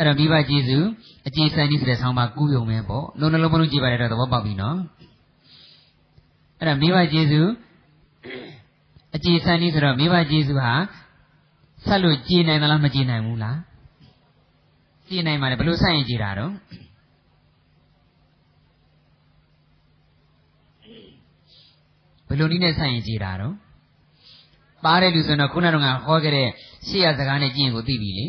အဲ့တော့မိဘကျေးဇူးအကျေဆန်ကြီးဆိုတဲ့ဆောင်းပါကူးယုံပဲပေါ့နှလုံးနှလုံးမလုံးကြည့်ပါရတော့သဘောပေါက်ပြီနော်အဲ့တော့မိဘကျေးဇူးအကျေဆန်ကြီးဆိုတော့မိဘကျေးဇူးဟာဆက်လို့ကြည်နိုင်သလားမကြည်နိုင်ဘူးလားကြည်နိုင်ပါလေဘယ်လိုဆက်ရင်ကြည်တာတော့ဘယ်လိုနည်းနဲ့ဆက်ရင်ကြည်တာတော့ပါတဲ့လူဆိုတော့ခုနကဟောခဲ့တဲ့ရှေ့ရစကားနဲ့ကြည့်ရင်ကိုသိပြီလေ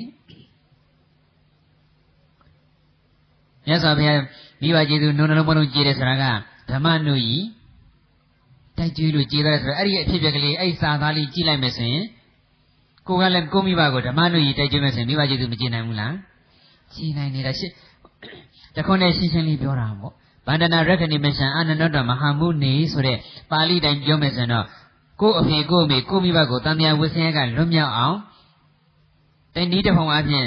မြတ်စွာဘုရားမိဘကျေးဇူးနှုံနှလုံးမလုံးကြည်တယ်ဆိုတာကဓမ္မနုဤတိုက်ကျွေးလို့ကြည်တယ်ဆိုတော့အဲ့ဒီအဖြစ်အပျက်ကလေးအဲ့စာသားလေးကြည့်လိုက်မယ်ဆိုရင်ကိုကလည်းကိုမိဘကိုဓမ္မနုဤတိုက်ကျွေးမယ်ဆိုရင်မိဘကျေးဇူးမကြည်နိုင်ဘူးလားကြည်နိုင်နေတာရှင်းတခွန်းနဲ့ရှင်းရှင်းလေးပြောတာပေါ့ဗန္ဒနာရခဏိမရှံအာနန္ဒမဟာမုနေဆိုတဲ့ပါဠိတိုင်းပြောမယ်ဆိုရင်တော့ကို့အဖေကို့အမေကို့မိဘကိုတန်မြာဝဆင်းရဲကလွတ်မြောက်အောင်တဏီတဖုံအပြင်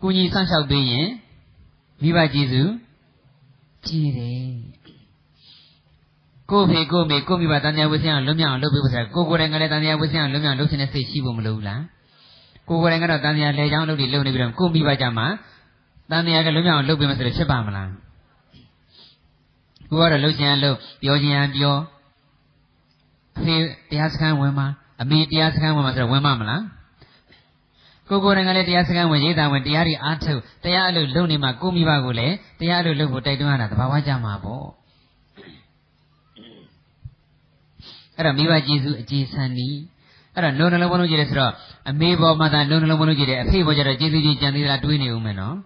ကုညီဆန့်လျှောက်ပေးရင် မိဘကျေးဇူးကြည်တယ်ကို့ဖေကို့မေကို့မိဘတန်မြာဝဆင်းအောင်လွတ်မြောက်အောင်လုပ်ပေးဖို့ဆိုတာကိုကိုယ်တိုင်ကလည်းတန်မြာဝဆင်းအောင်လွတ်မြောက်လုပ်ချင်တဲ့စိတ်ရှိဖို့မလိုဘူးလားကိုကိုယ်တိုင်ကတော့တန်မြာလဲချောင်းလုပ်ပြီးလုပ်နေပြီးတော့ကို့မိဘကြမှာတန်မြာကလွတ်မြောက်အောင်လုပ်ပေးမယ်ဆိုလို့ဖြစ်ပါမလားကိုကတော့လှုပ်ချင်ရလှုပ်ပြောချင်ရပြောအဖေတရားစခန်းဝင်မှာအမေတရားစခန်းဝင်မှာဆိုတော့ဝင်မှာမလား ကိုကိုယ်တိုင်ကလည်းတရားစခန်းဝင်ရေးတာဝင်တရားတွေအားထုတ်တရားအလုပ်လုပ်နေမှာကိုမိဘကိုလည်းတရားအလုပ်လုပ်ဖို့တိုက်တွန်းရတာတဘာဝကြမှာပေါ့အဲ့တော့မိဘကျေးဇူးအကျေဆန်နီးအဲ့တော့နှုံနှလုံးမလုံးကြည့်တယ်ဆိုတော့အမေပေါ်မှာသာနှုံနှလုံးမလုံးကြည့်တယ်အဖေပေါ်ကျတော့ကျေးဇူးကြီးကြံသေးလားတွေးနေဦးမယ်နော်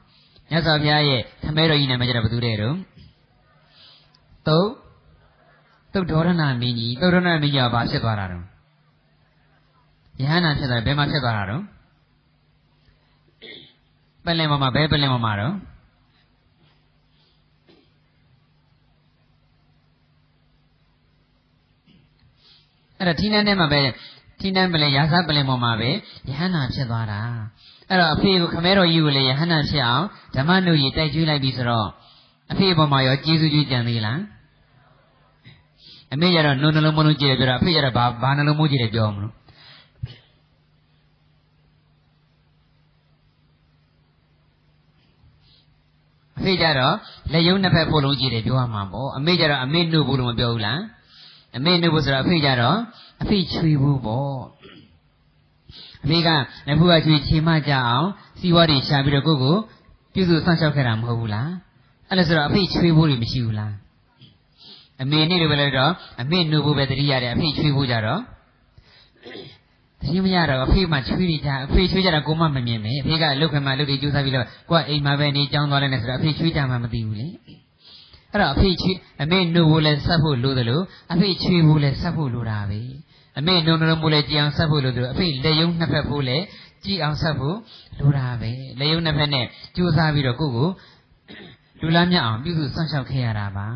မြတ်စွာဘုရားရဲ့သမဲတော်ကြီးနာမည်ကျတော့ဘယ်သူတဲ့တော့သုတ်သုတ်ဒေါရဏမင်းကြီးသုတ်ဒေါရဏမင်းကြီးကဘာဖြစ်သွားတာတော့ယဟန္တာဖြစ်သွားဘယ်မှာဖြစ်သွားတာတော့ ပလင်မမှာဘယ်ပလင်မမှာတော့အဲ့တော့ထီးနန်းထဲမှာပဲထီးနန်းပလင်ရာဇပလင်ပေါ်မှာပဲယဟန္တာဖြစ်သွားတာအဲ့တော့အဖေကိုခမဲတော်ကြီးကိုလည်းယဟန္တာဖြစ်အောင်ဓမ္မနုကြီးတိုက်ကျွေးလိုက်ပြီဆိုတော့အဖေပေါ်မှာရောကျေးဇူးကြီးကြံသေးလားအမေကျတော့နှုံနှလုံးမလုံးကြည့်တယ်ပြောတာအဖေကျတော့ဘာဘာနှလုံးမိုးကြည့်တယ်ပြောမလို့ အဖေကျတော့လက်ယုံနှစ်ဖက်ဖို့လုံးကြည့်တယ်ပြောရမှာပေါ့အမေကျတော့အမေနှုတ်ဖို့လို့မပြောဘူးလားအမေနှုတ်ဖို့ဆိုတော့အဖေကျတော့အဖေချွေဖို့ပေါ့အမေကလက်ဖူးကချွေချေမကြအောင်စီးပွားတွေရှာပြီးတော့ကိုယ့်ကိုပြုစုဆန့်လျှောက်ခဲ့တာမဟုတ်ဘူးလားအဲ့ဒါဆိုတော့အဖေချွေဖို့တွေမရှိဘူးလားအမေနဲ့လိုပဲလို့တော့အမေနှုတ်ဖို့ပဲတတိရတယ်အဖေချွေးဖို့ကြတော့ တတိမရတော့အဖေမှချွေးနေကြအဖေချွေးကြတာကိုမမမြင်ပဲအဖေကလုတ်ခမလုတ်တွေကြိုးစားပြီးတော့ကိုကအိမ်မှာပဲနေကြောင်းသွားလဲနေဆိုတော့အဖေချွေးကြမှမသိဘူးလေအဲ့တော့အဖေချွေးအမေနှုတ်ဖို့လဲဆက်ဖို့လိုတယ်လို့အဖေချွေးဖို့လဲဆက်ဖို့လိုတာပဲအမေနှုတ်နှလုံးဖို့လဲကြည်အောင်ဆက်ဖို့လိုတယ်လို့အဖေလက်ယုံနှစ်ဖက်ဖို့လဲကြည်အောင်ဆက်ဖို့လိုတာပဲလက်ယုံနှစ်ဖက်နဲ့ကြိုးစားပြီးတော့ကိုကိုလူလားမြအောင်ပြုစုစောင့်ရှောက်ခဲ့ရတာပါ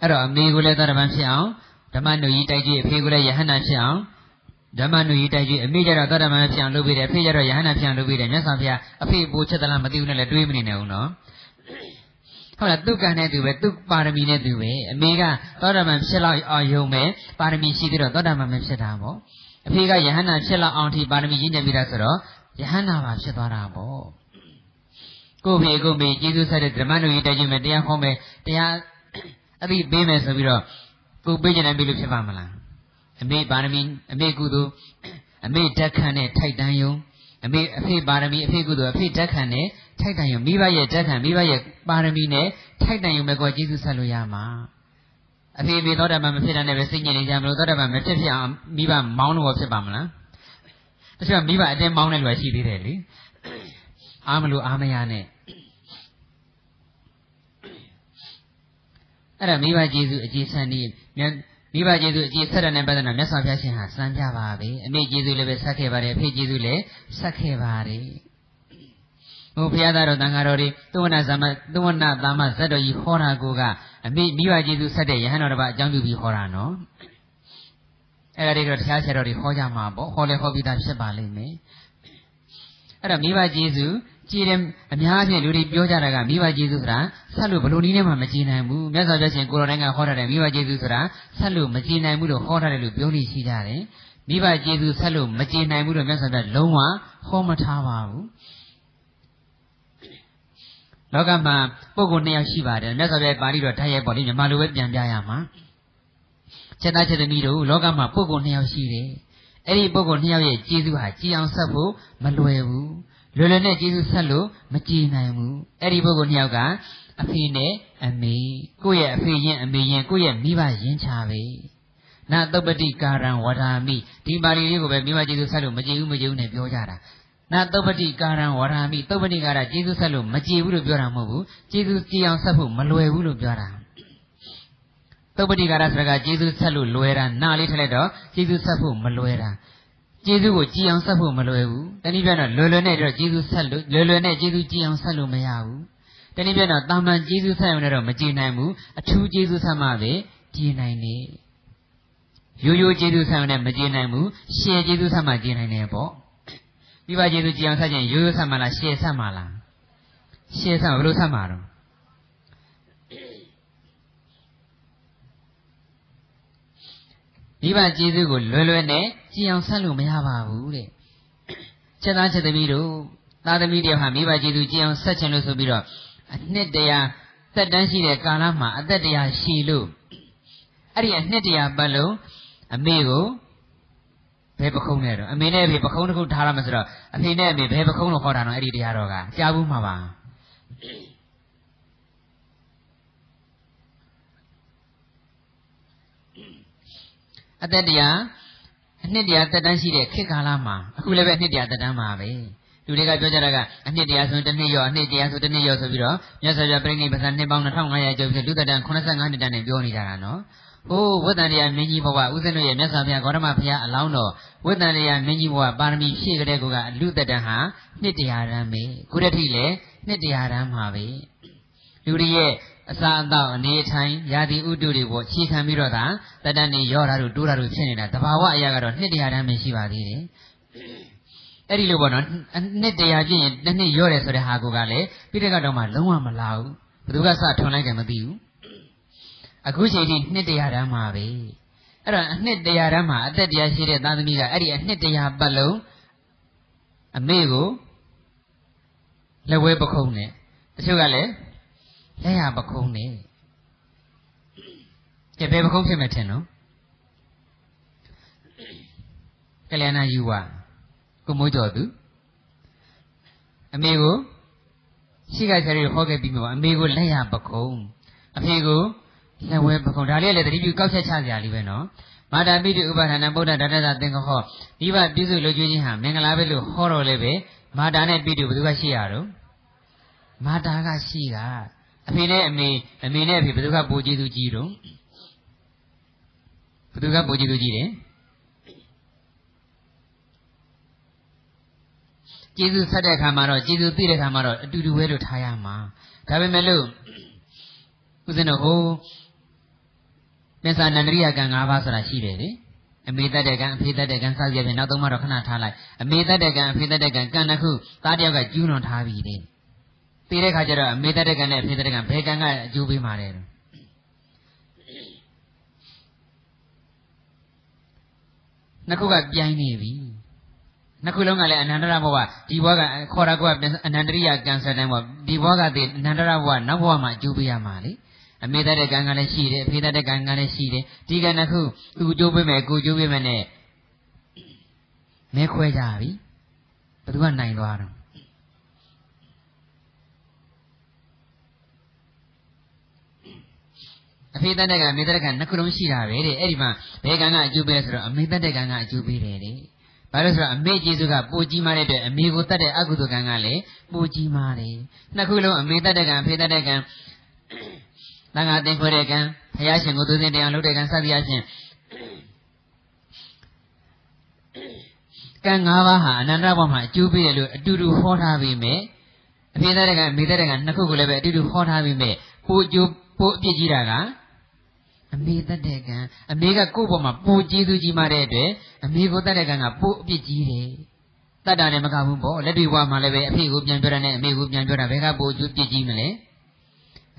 အဲ့တော့အမေကိုလည်းသတ္တပန်ဖြစ်အောင်ဓမ္မနုကြီးတိုက်ကြည့်အဖေကိုလည်းယဟန္တာဖြစ်အောင် ဓမ္မနုကြီးတိုက်ကြည့်အမေကျတော့သတ္တပန်ဖြစ်အောင်လုပ်ပေးတယ်အဖေကျတော့ယဟန္တာဖြစ်အောင်လုပ်ပေးတယ်မြတ်စွာဘုရားအဖေပိုချက်သလားမသိဘူးနဲ့လည်းတွေးမနေနဲ့ဦးနော်ဟုတ်လားသူကံနဲ့သူပဲသူပါရမီနဲ့သူပဲအမေကသောတာပန်ဖြစ်လောက်အောင်ယုံမယ်ပါရမီရှိသေးတော့သောတာပန်မဖြစ်တာပေါ့အဖေကယဟန္တာဖြစ်လောက်အောင်ထိပါရမီရင်းနေပြီလားဆိုတော့ယဟန္တာပါဖြစ်သွားတာပေါ့ကိုဖေကိုမေကျေးဇူးဆက်တဲ့ဓမ္မနုကြီးတိုက်ကြည့်မယ်တရားဟောမယ်တရားအသိပေးမယ်ဆိုပြီးတော့ကိုပေးကြတယ်ပြီလို့ဖြစ်ပါမလား အမေပါရမီအမေကုသိုလ်အမေဓာတ်ခံနဲ့ထိုက်တန်ယုံအမေအဖေပါရမီအဖေကုသိုလ်အဖေဓာတ်ခံနဲ့ထိုက်တန်ယုံမိဘရဲ့ဓာတ်ခံမိဘရဲ့ပါရမီနဲ့ထိုက်တန်ယုံပဲကိုကျေးဇူးဆက်လို့ရမှာအဖေဖေသောတာပန်မဖြစ်တဲ့နဲ့ပဲစိတ်ညစ်နေကြမလို့သောတာပန်မဖြစ်ဖြစ်အောင်မိဘမောင်းလို့ဖြစ်ပါမလားတချို့မိဘအတင်းမောင်းတဲ့လူရှိသေးတယ်လေအားမလို့အားမရနဲ့အဲ့ဒါမိဘကျေးဇူးအကျေဆန်နေ မိဘကျေးဇူးအကျေဆက်ရတဲ့ပတ်သက်တာမြတ်စွာဘုရားရှင်ဟာစံပြပါပဲအမေကျေးဇူးလည်းပဲဆက်ခဲ့ပါတယ်အဖေကျေးဇူးလည်းဆက်ခဲ့ပါတယ်ဟိုဘုရားသားတော်တန်ဃာတော်တွေသုဝနာသမသုဝနာသမဇတ်တော်ကြီးဟောတာကိုကအမေမိဘကျေးဇူးဆက်တဲ့ယဟန်တော်တစ်ပါးအကြောင်းပြုပြီးဟောတာနော်အဲ့ဒါတွေတော့တရားဆရာတော်တွေဟောကြမှာပေါ့ဟောလေဟောပြီးသားဖြစ်ပါလိမ့်မယ်အဲ့တော့မိဘကျေးဇူး ကြည်တယ်အများအပြားလူတွေပြောကြတာကမိဘကျေးဇူးဆိုတာဆက်လို့ဘလို့နည်းနဲ့မှမကြည်နိုင်ဘူးမြတ်စွာဘုရားရှင်ကိုတော်တိုင်းကဟောထားတယ်မိဘကျေးဇူးဆိုတာဆက်လို့မကြည်နိုင်ဘူးလို့ဟောထားတယ်လို့ပြောနေရှိကြတယ်မိဘကျေးဇူးဆက်လို့မကြည်နိုင်ဘူးလို့မြတ်စွာဘုရားလုံးဝဟောမထားပါဘူးလောကမှာပုဂ္ဂိုလ်နှစ်ယောက်ရှိပါတယ်မြတ်စွာဘုရားပါဠိတော်ထားရဲ့ပေါ်လိမြန်မာလိုပဲပြန်ပြရမှာချက်သားချက်သမီးတို့လောကမှာပုဂ္ဂိုလ်နှစ်ယောက်ရှိတယ်အဲ့ဒီပုဂ္ဂိုလ်နှစ်ယောက်ရဲ့ကျေးဇူးဟာကြည်အောင်ဆက်ဖို့မလွယ်ဘူး လွယ်လွယ်နဲ့ကျေးဇူးဆက်လို့မကြည်နိုင်ဘူးအဲ့ဒီပုဂ္ဂိုလ်နှစ်ယောက်ကအဖေနဲ့အမေကိုယ့်ရဲ့အဖေရင်အမေရင်ကိုယ့်ရဲ့မိဘရင်ချပဲနာသုပတိကာရံဝဒာမိဒီပါဠိလေးကိုပဲမိဘကျေးဇူးဆက်လို့မကြည်ဘူးမကြည်ဘူးနဲ့ပြောကြတာနာသုပတိကာရံဝရမိသုပတိကာရကျေးဇူးဆက်လို့မကြည်ဘူးလို့ပြောတာမဟုတ်ဘူးကျေးဇူးကြည်အောင်ဆက်ဖို့မလွယ်ဘူးလို့ပြောတာသုပတိကာရဆိုတာကကျေးဇူးဆက်လို့လွယ်တာနာလေးထည့်လိုက်တော့ကျေးဇူးဆက်ဖို့မလွယ်တာ ကျေးဇူးကိုကြည်အောင်ဆက်ဖို့မလွယ်ဘူးတနည်းပြောတော့လွယ်လွယ်နဲ့တော့ကျေးဇူးဆက်လို့လွယ်လွယ်နဲ့ကျေးဇူးကြည်အောင်ဆက်လို့မရဘူးတနည်းပြောတော့တာမန်ကျေးဇူးဆက်ရုံနဲ့တော့မကြည်နိုင်ဘူးအထူးကျေးဇူးဆက်မှပဲကြည်နိုင်တယ်ရိုးရိုးကျေးဇူးဆက်ရုံနဲ့မကြည်နိုင်ဘူးရှယ်ကျေးဇူးဆက်မှကြည်နိုင်တယ်ပေါ့မိဘကျေးဇူးကြည်အောင်ဆက်ခြင်းရိုးရိုးဆက်မှလားရှယ်ဆက်မှလားရှယ်ဆက်ဘယ်လိုဆက်မှာတော့ မိဘကျေးဇူးကိုလွယ်လွယ်နဲ့ကြည်အောင်ဆက်လို့မရပါဘူးတဲ့ချက်သားချက်သမီးတို့သားသမီးတွေဟာမိဘကျေးဇူးကြည်အောင်ဆက်ခြင်းလို့ဆိုပြီးတော့အနှစ်တရာသက်တမ်းရှိတဲ့ကာလမှာအသက်တရာရှိလို့အဲ့ဒီအနှစ်တရာပတ်လုံးအမေကိုဘယ်ပခုံးနဲ့တော့အမေနဲ့အဖေပခုံးတစ်ခုထားရမှာဆိုတော့အဖေနဲ့အမေဘယ်ပခုံးလို့ခေါ်တာတော့အဲ့ဒီတရားတော်ကကြားဘူးမှာပါ အသက်တရားအနှစ်တရားတက်တန်းရှိတဲ့ခေတ်ကာလမှာအခုလည်းပဲအနှစ်တရားတက်တန်းမှာပဲလူတွေကပြောကြတာကအနှစ်တရားဆိုတစ်နှစ်ရောအနှစ်တရားဆိုတစ်နှစ်ရောဆိုပြီးတော့မြတ်စွာဘုရားပြိဋိဘဇာနှစ်ပေါင်း2500ကျော်ပြီးလူသက်တန်း85နှစ်တန်းနဲ့ပြောနေကြတာနော်ဟိုးဝတ္တန်တရားမင်းကြီးဘဝဥစဉ်တို့ရဲ့မြတ်စွာဘုရားဂေါတမဘုရားအလောင်းတော်ဝတ္တန်တရားမင်းကြီးဘဝပါရမီဖြည့်ကြတဲ့ကောကလူသက်တန်းဟာနှစ်တရားတန်းပဲခုတည်းလည်းနှစ်တရားတန်းမှာပဲလူတွေရဲ့ အစာအသောက်အနေထိုင်ယာတိဥတုတွေပေါ်ခြေခံပြီးတော့သာတတန်နေရောတာတို့တိုးတာတို့ဖြစ်နေတာတဘာဝအရာကတော့နှစ်တရားတန်းပဲရှိပါသေးတယ်အဲ့ဒီလိုပေါ့နော်နှစ်တရားပြည့်ရင်တစ်နှစ်ရောတယ်ဆိုတဲ့ဟာကိုကလည်းပြိတကတော့မှလုံးဝမလာဘူးဘယ်သူကစထွန်လိုက်ကြမသိဘူးအခုချိန်ထိနှစ်တရားတန်းမှာပဲအဲ့တော့အနှစ်တရားတန်းမှာအသက်တရားရှိတဲ့သားသမီးကအဲ့ဒီအနှစ်တရားပတ်လုံးအမေကိုလက်ဝဲပခုံးနဲ့တချို့ကလည်း လက်ရပခုံးနဲ့ကဲဘယ်ပခုံးဖြစ်မယ်ထင်နော်ကလျာဏယူဝကိုမိုးကျော်သူအမေကိုရှိကဆရာကြီးဟောခဲ့ပြီးမှအမေကိုလက်ရပခုံးအဖေကိုလက်ဝဲပခုံးဒါလေးလည်းတတိပြုကောက်ချက်ချစရာလေးပဲနော်မာတာပိတုဥပါဒနာဗုဒ္ဓဒါတသသင်္ခောမိဘပြုစုလုပ်ကျွေးခြင်းဟာမင်္ဂလာပဲလို့ဟောတော်လည်းပဲမာတာနဲ့ပိတုဘယ်သူကရှိရတော့မာတာကရှိတာ အဖေနဲ့အမေအမေနဲ့အဖေဘယ်သူကပိုကျေးဇူးကြီးတော့ဘယ်သူကပိုကျေးဇူးကြီးတယ်ကျေးဇူးဆက်တဲ့ခါမှာတော့ကျေးဇူးသိတဲ့ခါမှာတော့အတူတူပဲလို့ထားရမှာဒါပေမဲ့လို့ဦးဇင်းတို့ဟိုမစ္ဆာနန္ဒရိယကံ၅ပါးဆိုတာရှိတယ်လေအမေတတ်တဲ့ကံအဖေတတ်တဲ့ကံစသဖြင့်နောက်သုံးပါတော့ခဏထားလိုက်အမေတတ်တဲ့ကံအဖေတတ်တဲ့ကံကံတစ်ခုသားတယောက်ကကျူးလွန်ထားပြီတဲ့ ပြီးတဲ့ခါကျတော့အမေတတ်တဲ့ကံနဲ့အဖေတတ်တဲ့ကံဘယ်ကံကအကျိုးပေးမှာလဲနှစ်ခုကပြိုင်နေပြီနှစ်ခုလုံးကလည်းအနန္တရဘဝဒီဘဝကခေါ်တာကအနန္တရိယကံစတဲ့ဘဝဒီဘဝကတည်းအနန္တရဘဝနောက်ဘဝမှာအကျိုးပေးရမှာလေအမေတတ်တဲ့ကံကလည်းရှိတယ်အဖေတတ်တဲ့ကံကလည်းရှိတယ်ဒီကံနှစ်ခုသူကျိုးပေးမယ်ကိုကျိုးပေးမယ်နဲ့မဲခွဲကြပြီဘယ်သူကနိုင်သွားတော့ အဖေတတ်တဲ့ကံအမေတတ်တဲ့ကံနှစ်ခုလုံးရှိတာပဲတဲ့အဲ့ဒီမှာဘယ်ကံကအကျိုးပေးလဲဆိုတော့အမေတတ်တဲ့ကံကအကျိုးပေးတယ်တဲ့ဘာလို့ဆိုတော့အမေကျေစုကပိုကြီးမားတဲ့အတွက်အမေကိုတတ်တဲ့အကုသိုလ်ကံကလည်းပိုကြီးမားတယ်နှစ်ခုလုံးအမေတတ်တဲ့ကံအဖေတတ်တဲ့ကံသံဃာတင်ခွဲတဲ့ကံဘုရားရှင်ကိုသူစဉ်တရားလုပ်တဲ့ကံစသည်အချင်းကံ၅ပါးဟာအနန္တဘဝမှာအကျိုးပေးတယ်လို့အတူတူဟောထားပြီးမြဲအဖေတဲ့ကံမိတဲ့ကံနှစ်ခုကိုလည်းပဲအတူတူဟောထားပြီးမြဲပိုကျိုးပိုအပြစ်ကြီးတာက အမေတတ်တဲ့ကံအမေကကိုယ့်ဘောမှာပိုကျေးဇူးကြီးမှတဲ့အတွက်အမေကိုတတ်တဲ့ကံကပိုအပြစ်ကြီးတယ်တတ်တာလည်းမကဘူးပေါ့လက်တွေဘဝမှာလည်းပဲအဖေကိုပြန်ပြောတာနဲ့အမေကိုပြန်ပြောတာဘယ်ကပိုအကျိုးပြစ်ကြီးမလဲ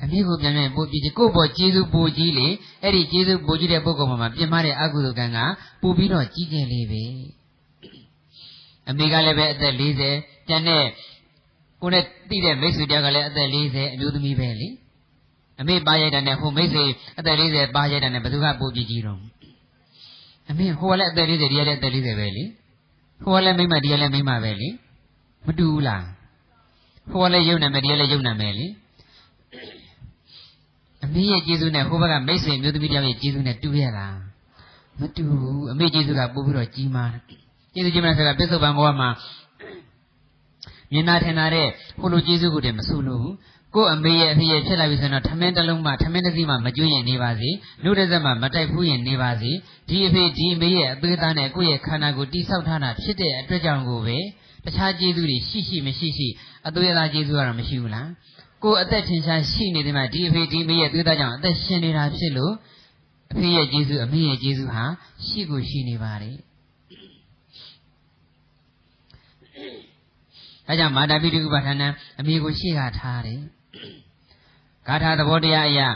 အမေကိုပြန်ပြန်ပို့ပြီးကိုယ့်ဘောကျေးဇူးပိုကြီးလေအဲ့ဒီကျေးဇူးပိုကြီးတဲ့ပုဂ္ဂိုလ်မှာပြင်မတဲ့အကုသိုလ်ကံကပို့ပြီးတော့ကြီးကျယ်လေးပဲအမေကလည်းပဲအသက်40ကျန်တဲ့ကိုနဲ့တိတဲ့မိတ်ဆွေတယောက်ကလည်းအသက်40အမျိုးသမီးပဲလေ အမေပါရိုက်တာနဲ့ဟိုမိတ်ဆွေအသက်40ပါရိုက်တာနဲ့ဘယ်သူကပိုကြည့်ကြည့်တော့အမေဟိုကလည်းအသက်40ဒီကလည်းအသက်40ပဲလေဟိုကလည်းမိမဒီကလည်းမိမပဲလေမတူဘူးလားဟိုကလည်းယုံနာမယ်ဒီကလည်းယုံနာမယ်လေအမေရဲ့ကျေးဇူးနဲ့ဟိုဘက်ကမိတ်ဆွေမျိုးသမီးတယောက်ရဲ့ကျေးဇူးနဲ့တူရလားမတူဘူးအမေကျေးဇူးကပို့ပြီးတော့ကြီးမားကျေးဇူးကြီးမားဆိုတာပြစ္ဆုတ်ပံဘဝမှာမြင်နာထင်တာတဲ့ဟိုလိုကျေးဇူးကိုတည်းမဆူလို့ဘူး ကို့အမေရဲ့အဖေရဲ့ဖြစ်လာပြီဆိုတော့ထမင်းတစ်လုံးမှထမင်းတစ်စီးမှမကျွရင်နေပါစေလူတစ်စက်မှမတိုက်ဖူးရင်နေပါစေဒီအဖေဒီအမေရဲ့အသွေးသားနဲ့ကိုယ့်ရဲ့ခန္ဓာကိုယ်တိဆောက်ထားတာဖြစ်တဲ့အတွက်ကြောင့်ကိုပဲတခြားကျေးဇူးတွေရှိရှိမရှိရှိအသွေးသားကျေးဇူးကတော့မရှိဘူးလားကိုယ်အသက်ထင်ရှားရှိနေတယ်မှာဒီအဖေဒီအမေရဲ့သွေးသားကြောင့်အသက်ရှင်နေတာဖြစ်လို့အဖေရဲ့ကျေးဇူးအမေရဲ့ကျေးဇူးဟာရှိကိုရှိနေပါတယ်အဲကြောင့်မာတာပိတုဥပါဌာဏအမေကိုရှေ့ကထားတယ် ဂါထာသဘောတရားအရာ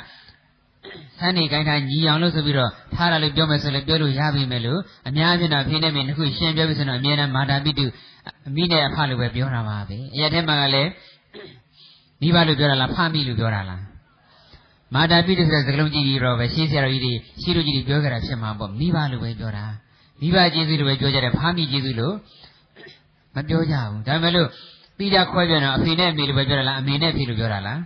ဆန်းနေကိုင်းထားညီအောင်လို့ဆိုပြီးတော့ထားတာလို့ပြောမယ်ဆိုလည်းပြောလို့ရပြီမယ်လို့အများအပြားတော့ဖိနေမင်းတစ်ခုရှင်းပြောပြီဆိုတော့အမြဲတမ်းမာတာပိတုအမိနဲ့အဖလို့ပဲပြောတာပါပဲအရာထဲမှာကလည်းမိဘလို့ပြောတာလားဖမိလို့ပြောတာလားမာတာပိတုဆိုတဲ့စကားလုံးကြည့်ပြီးတော့ပဲရှင်းဆရာတော်ကြီးတွေရှင်းလို့ကြီးတွေပြောကြတာဖြစ်မှာပေါ့မိဘလို့ပဲပြောတာမိဘကျေးဇူးလို့ပဲပြောကြတယ်ဖမိကျေးဇူးလို့မပြောကြဘူးဒါပေမဲ့လို့ပြီးကြခွဲပြန်တော့အဖေနဲ့အမေလို့ပဲပြောတာလားအမေနဲ့အဖေလို့ပြောတာလား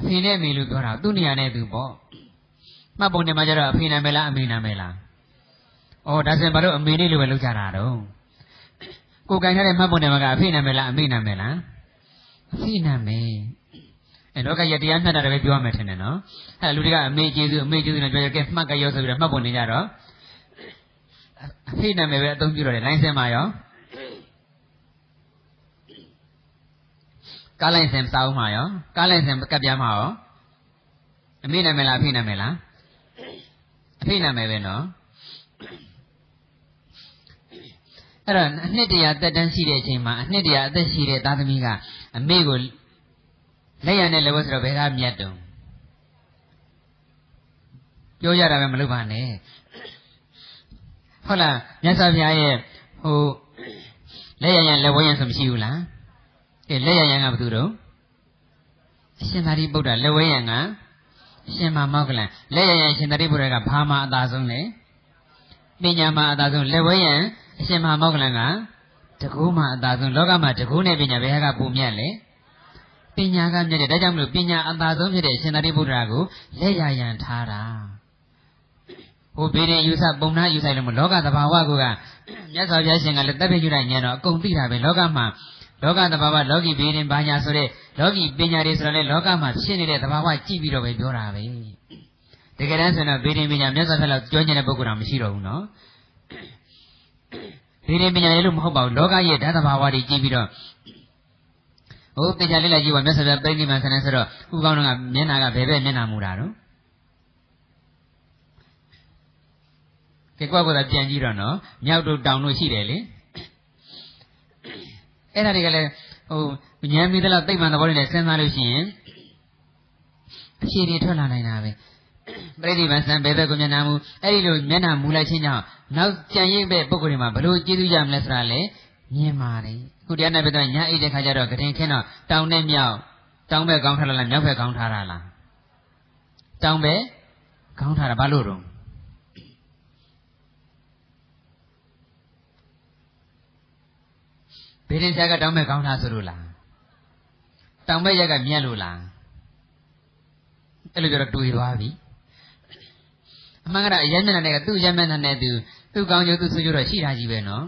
အဖေနဲ့အမေလို့ပြောတာသူ့နေရာနဲ့သူပေါ့မှတ်ပုံထဲမှာကျတော့အဖေနာမည်လားအမေနာမည်လားဩဒါဆိုရင်ဘာလို့အမေလေးလိုပဲလုပ်ကြတာတော့ကိုကင်ထားတဲ့မှတ်ပုံထဲမှာကအဖေနာမည်လားအမေနာမည်လားအဖေနာမည်အဲလောကရတရားမှတ်တာလည်းပြောရမယ်ထင်တယ်နော်အဲလူတွေကအမေကျေးဇူးအမေကျေးဇူးနဲ့ပြောရကဲမှတ်ကြရောဆိုပြီးတော့မှတ်ပုံနေကြတော့အဖေနာမည်ပဲအသုံးပြုတော့တယ်လိုင်းစင်မှာရော ကားလိုက်စင်စာအုပ်မှာရောကားလိုက်စင်ကပ်ပြားမှာရောအမေနာမည်လားအဖေနာမည်လားအဖေနာမည်ပဲနော်အဲ့တော့အနှစ်တရာတက်တန်းရှိတဲ့အချိန်မှာအနှစ်တရာအသက်ရှိတဲ့သားသမီးကအမေကိုလက်ရနဲ့လက်ဝဲဆိုတော့ဘယ်ကမြတ်တုံပြောရတာပဲမလုပ်ပါနဲ့ဟုတ်လားမြတ်စွာဘုရားရဲ့ဟိုလက်ရရလက်ဝဲရဆိုမရှိဘူးလား ကဲလက်ရရန်ကဘယ်သူတော့အရှင်သာရိပုတ္တလက်ဝဲရန်ကအရှင်မမောက္ကလံလက်ရရန်အရှင်သာရိပုတ္တကဘာမှအသာဆုံးလဲပညာမှာအသာဆုံးလက်ဝဲရန်အရှင်မမောက္ကလံကတကူးမှာအသာဆုံးလောကမှာတကူးနဲ့ပညာဘယ်ဟာကပုံမြတ်လဲပညာကမြတ်တယ်ဒါကြောင့်မလို့ပညာအသာဆုံးဖြစ်တဲ့အရှင်သာရိပုတ္တရာကိုလက်ရရန်ထားတာဟိုဘေးရင်ယူဆပုံနာယူဆိုင်လို့မလောကသဘာဝကမြတ်စွာဘုရားရှင်ကလည်းတပ်ပြယူလိုက်ညံတော့အကုန်သိတာပဲလောကမှာ လောကသဘာဝလောကီဘေးရင်ဘာညာဆိုတဲ့လောကီပညာတွေဆိုတော့လေလောကမှာဖြစ်နေတဲ့သဘာဝကြည့်ပြီးတော့ပဲပြောတာပဲတကယ်တမ်းဆိုတော့ဘေးရင်ပညာမြတ်စွာဘုရားပြောညင်တဲ့ပုဂ္ဂိုလ်တော့မရှိတော့ဘူးနော်ဘေးရင်ပညာရေလို့မဟုတ်ပါဘူးလောကရဲ့ဓာတ်သဘာဝတွေကြည့်ပြီးတော့ဟိုတရားလေးလိုက်ကြည့်ပါမြတ်စွာဘုရားပြိဋိမံဆန်းနေဆိုတော့ဥကောင်းတော့ကမျက်နာကဘယ်ဘက်မျက်နာမူတာတော့ကဲကွက်ကွက်သာပြန်ကြည့်တော့နော်မြောက်တို့တောင်တို့ရှိတယ်လေ အဲ့ဒါတွေကလည်းဟိုဉာဏ်မီသလောက်သိမှန်သဘောနဲ့စဉ်းစားလို့ရှိရင်အဖြေတွေထွက်လာနိုင်တာပဲပရိဒီဗံစံဘယ်ဘက်ကိုမျက်နှာမူအဲ့ဒီလိုမျက်နှာမူလိုက်ခြင်းကြောင့်နောက်ကြံရိပ်ပဲပုဂ္ဂိုလ်တွေမှာဘလို့ကျေးဇူးကြမလဲဆိုတာလေမြင်ပါတယ်ခုတရားနဲ့ပြတော့ညာအိတ်တဲ့ခါကျတော့ကတင်ခင်းတော့တောင်းနဲ့မြောက်တောင်းဘက်ကောင်းထားလားမြောက်ဘက်ကောင်းထားတာလားတောင်းဘက်ကောင်းထားတာဘာလို့တော့ ဘေးရင်ဆရာကတောင်းမဲ့ကောင်းတာဆိုလို့လားတောင်းမဲ့ရက်ကမြက်လို့လားအဲ့လိုကြတော့တွေ့သွားပြီအမှန်ကတော့အရင်မျက်နှာနဲ့ကသူ့အရင်မျက်နှာနဲ့သူသူ့ကောင်းကျိုးသူ့ဆိုးကျိုးတော့ရှိတာကြီးပဲနော်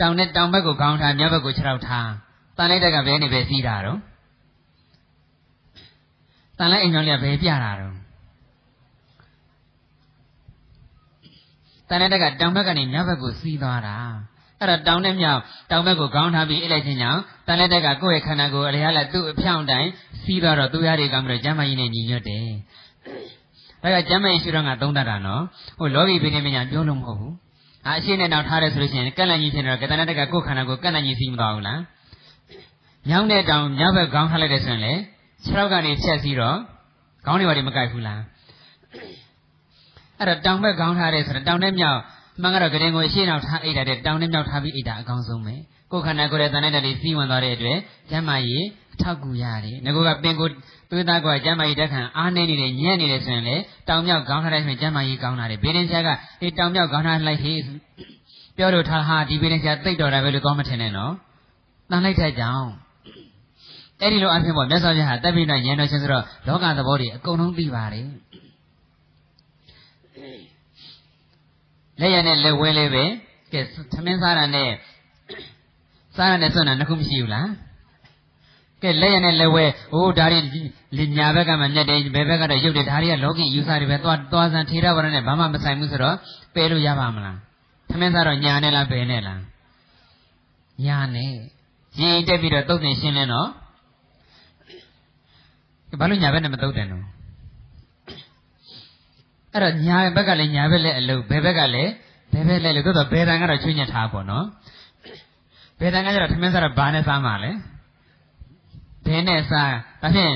တောင်နဲ့တောင်ဘက်ကိုခေါင်းထားမြောက်ဘက်ကိုခြေထောက်ထားတန်လိုက်တက်ကဘယ်နေပဲစီးတာတော့တန်လိုက်အိမ်ကြောင့်လည်းဘယ်ပြတာတော့ တန်တဲ့တက်ကတောင်ဘက်ကနေမြောက်ဘက်ကိုစီးသွားတာအဲ့တော့တောင်နဲ့မြောက်တောင်ဘက်ကိုခေါင်းထားပြီးအိတ်လိုက်ခြင်းကြောင့်တန်တဲ့တက်ကကိုယ့်ရဲ့ခန္ဓာကိုယ်အလျားလက်သူ့အဖြောင့်တိုင်းစီးသွားတော့သူရတွေကမှတော့ကျမ်းမကြီးနဲ့ညီညွတ်တယ်ဒါကကျမ်းမကြီးရှိတော့ငါသုံးတတ်တာနော်ဟိုလောကီပင်နေမညာပြောလို့မဟုတ်ဘူးအာအရှိနဲ့နောက်ထားတယ်ဆိုလို့ရှိရင်ကက်လန်ကြီးဖြစ်နေတော့ကတနာတက်ကကိုယ်ခန္ဓာကိုယ်ကက်လန်ကြီးစီးမသွားဘူးလားညောင်းတဲ့တောင်မြောက်ဘက်ခေါင်းထားလိုက်တယ်ဆိုရင်လေခြေထောက်ကနေဖြတ်စီတော့ခေါင်းတွေဘာတွေမကိုက်ဘူးလား အဲ့တော့တောင်ဘက်ခေါင်းထားတယ်ဆိုတော့တောင်နဲ့မြောက်မှန်ကတော့ကရင်ကိုရှေ့နောက်ထားအိတ်တာတဲ့တောင်းနဲ့မြောက်ထားပြီးအိတ်တာအကောင်းဆုံးပဲကိုယ်ခန္ဓာကိုယ်ရဲ့တန်တဲ့တည်းစီးဝင်သွားတဲ့အတွက်ကျမ်းမာရေးအထောက်ကူရတယ်ငါကပင်ကိုသွေးသားကကျမ်းမာရေးတက်ခံအားနေနေတယ်ညံ့နေတယ်ဆိုရင်လေတောင်မြောက်ကောင်းထားတဲ့ဆိုရင်ကျမ်းမာရေးကောင်းတာတယ်ဘေးရင်ဆရာကဒီတောင်မြောက်ကောင်းထားလိုက်ဟေးပြောလို့ထားဟာဒီဘေးရင်ဆရာသိတော့တာပဲလို့ကောင်းမထင်နဲ့နော်တန်လိုက်တဲ့ကြောင်အဲ့ဒီလိုအဖြစ်ပေါ့မြတ်စွာဘုရားဟာတပ်ပိဋကဉာဏ်တော်ချင်းဆိုတော့လောကသဘောတွေအကုန်လုံးသိပါတယ် လက်ရနဲ့လက်ဝဲလေးပဲကဲသမင်းစားတာနဲ့စားရတဲ့စွန့်တာနှစ်ခုမရှိဘူးလားကဲလက်ရနဲ့လက်ဝဲဟိုဒါတွေညာဘက်ကမှမြတ်တယ်ဘယ်ဘက်ကတော့ရုပ်တယ်ဒါတွေကလောကီယူဆတွေပဲသွားသွားစံထေရဝရနဲ့ဘာမှမဆိုင်ဘူးဆိုတော့ပယ်လို့ရပါမလားသမင်းစားတော့ညာနဲ့လားပယ်နဲ့လားညာနဲ့ရင်တက်ပြီးတော့တုတ်တင်ရှင်းလဲနော်ဘာလို့ညာဘက်နဲ့မတုတ်တယ်နော် အဲ့တော့ညာဘက်ကလည်းညာဘက်လည်းအလုပ်ဘယ်ဘက်ကလည်းဘယ်ဘက်လည်းလို့သို့တော့ဘယ်တန်ကတော့ချွေးညက်ထားပေါ့နော်ဘယ်တန်ကကျတော့ထမင်းစားတော့ဘာနဲ့စားမှာလဲဘယ်နဲ့စားဒါဖြင့်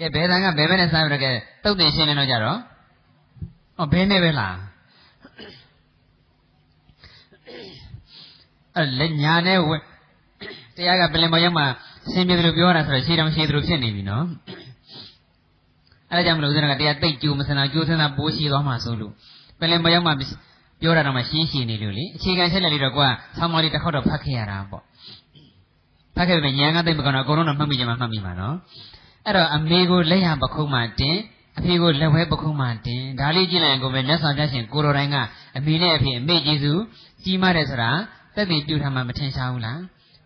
ကဲဘယ်တန်ကဘယ်ဘက်နဲ့စားပြီးတော့ကဲတုတ်တင်ရှင်းနေတော့ကြတော့ဟောဘယ်နဲ့ပဲလားအဲ့လက်ညာနဲ့ဝ တရားကပြင်ပေါ်ရောက်မှဆင်းပြေတယ်လို့ပြောတာဆိုတော့ရှေးတောင်ရှေးတယ်လို့ဖြစ်နေပြီနော်အဲဒါကြောင့်မလို့ဦးဇင်းကတရားတိတ်ကြိုမစနာကြိုစနာပိုးရှိသွားမှဆိုလို့ပင်လင်မရောက်မှပြောတာတော့မှရှင်းရှင်းနေလို့လေအခြေခံချက်လက်လေးတော့ကွာဆောင်းမလေးတစ်ခေါက်တော့ဖတ်ခဲ့ရတာပေါ့ဖတ်ခဲ့ပေမဲ့ဉာဏ်ကသိမကောင်းတော့အကုန်လုံးတော့မှတ်မိကြမှာမှတ်မိမှာနော်အဲ့တော့အမေကိုလက်ရပခုံးမှတင်အဖေကိုလက်ဝဲပခုံးမှတင်ဒါလေးကြည့်လိုက်ရင်ကိုပဲမြတ်စွာဘုရားရှင်ကိုတော်တိုင်းကအမေနဲ့အဖေအမေကျေးဇူးကြီးမားတယ်ဆိုတာသက်သေပြုထားမှမထင်ရှားဘူးလား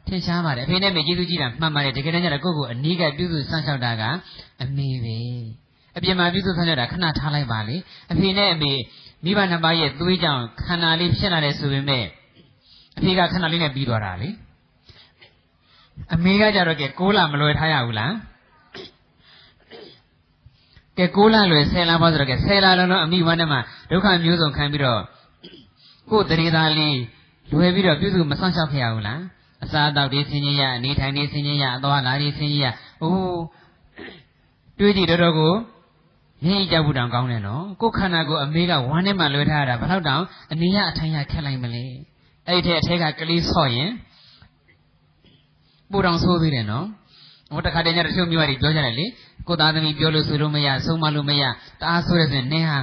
ထင်ရှားပါတယ်အဖေနဲ့မေကျေးဇူးကြီးတာမှန်ပါတယ်တကယ်တမ်းကျတော့ကိုယ့်ကိုအနည်းကပြုစုစောင့်ရှောက်တာကအမေပဲအပြင်မှာပြုစုဆောင်ရတာခဏထားလိုက်ပါလေအဖေနဲ့အမေမိဘနှစ်ပါးရဲ့သွေးကြောင်ခန္ဓာလေးဖြစ်လာတယ်ဆိုပေမဲ့အဖေကခဏလေးနဲ့ပြီးသွားတာလေအမေကကြတော့ကဲကိုးလာမလွယ်ထားရဘူးလားကဲကိုးလာလွယ်ဆယ်လာပါဆိုတော့ကဲဆယ်လာလုံးလုံးအမိဝမ်းထဲမှာဒုက္ခမျိုးစုံခံပြီးတော့ကိုယ်တရေသားလေးလွယ်ပြီးတော့ပြုစုမဆောင်ရှောက်ခဲ့ရဘူးလား အစာအသောက်တွေဆင်းရဲရအနေထိုင်တွေဆင်းရဲရအသွားလာတွေဆင်းရဲရအိုးတွေးကြည့်တော့တော့ကိုငြိမ့်ကြဘူးတောင်ကောင်းတယ်နော်ကိုယ်ခန္ဓာကိုအမေကဝမ်းထဲမှာလွှဲထားရတာဘယ်တော့တောင်အနေရအထိုင်ရခက်လိုက်မလဲအဲ့ဒီထဲအထက်ကကလေးဆော့ရင်ပူတောင်ဆိုးသေးတယ်နော်ဟိုတခါတည်းညတချို့မျိုးတွေပြောကြတယ်လေကိုသားသမီးပြောလို့ဆိုလို့မရဆုံးမလို့မရတအားဆိုးရဆိုရင်နင်းဟာ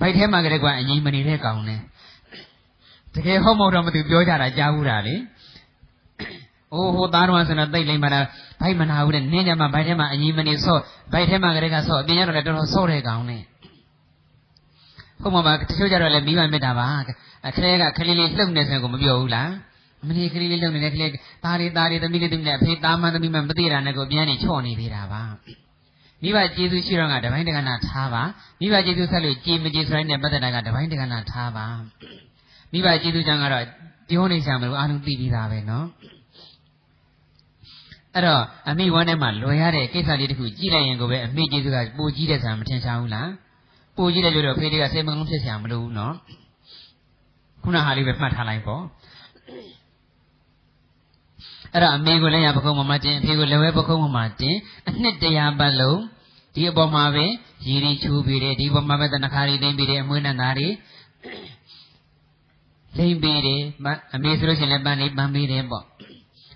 ဘိုက်ထဲမှာကလေးကအငြိမ်မနေတဲ့ကောင်နဲ့တကယ်ဟုတ်မဟုတ်တော့မသိပြောကြတာကြားဘူးတာလေ အိုးဟိုသားတော်ဆိုတော့တိတ်လိမ့်ပါလားဘိုက်မနာဘူးတဲ့နင်းကြမှာဘိုက်ထဲမှာအညီမနေဆော့ဘိုက်ထဲမှာကလေးကဆော့အပြင်ရတော့လည်းတော်တော်ဆော့တဲ့ကောင်နဲ့ဟုတ်မှာပါတချို့ကြတော့လည်းမိဘမေတ္တာပါအခလေးကခလေးလေးလှုပ်နေစင်ကိုမပြောဘူးလားမနေခလေးလေးလှုပ်နေတဲ့ခလေးသားရီသားရီသမီးလေးသမီးလေးအဖေသားမသမီးမမသိတာနဲ့ကိုအပြန်နေချော့နေသေးတာပါမိဘကျေးဇူးရှိတော့ကတပိုင်းတက္ကနာထားပါမိဘကျေးဇူးဆက်လို့ကြည်မကြည်ဆိုတဲ့ပတ်သက်တာကတပိုင်းတက္ကနာထားပါမိဘကျေးဇူးကြောင့်ကတော့ပြောနေကြမလို့အားလုံးသိပြီးသားပဲနော် အဲ့တော့အမိဝမ်းထဲမှာလွယ်ရတဲ့ကိစ္စလေးတခုကြည့်လိုက်ရင်ကိုပဲအမိကျေးဇူးကပိုကြီးတဲ့ဆံမထင်ရှားဘူးလားပိုကြီးတယ်လို့တော့ဖေးလေးကစိတ်မကောင်းဖြစ်စရာမလိုဘူးနော်ခုနဟာလေးပဲမှတ်ထားလိုက်ပေါ့အဲ့တော့အမေကိုလည်းရပခုံးမမတင်အဖေကိုလည်းဝဲပခုံးမမတင်အနှစ်တရာပတ်လုံးဒီအပေါ်မှာပဲရည်ရည်ချူပြီးတယ်ဒီအပေါ်မှာပဲတဏှာရီသိမ့်ပြီးတယ်အမွေးနဲ့သားတွေလိမ့်ပြီးတယ်အမေဆိုလို့ရှိရင်လည်းပန်းနေပန်းပြီးတယ်ပေါ့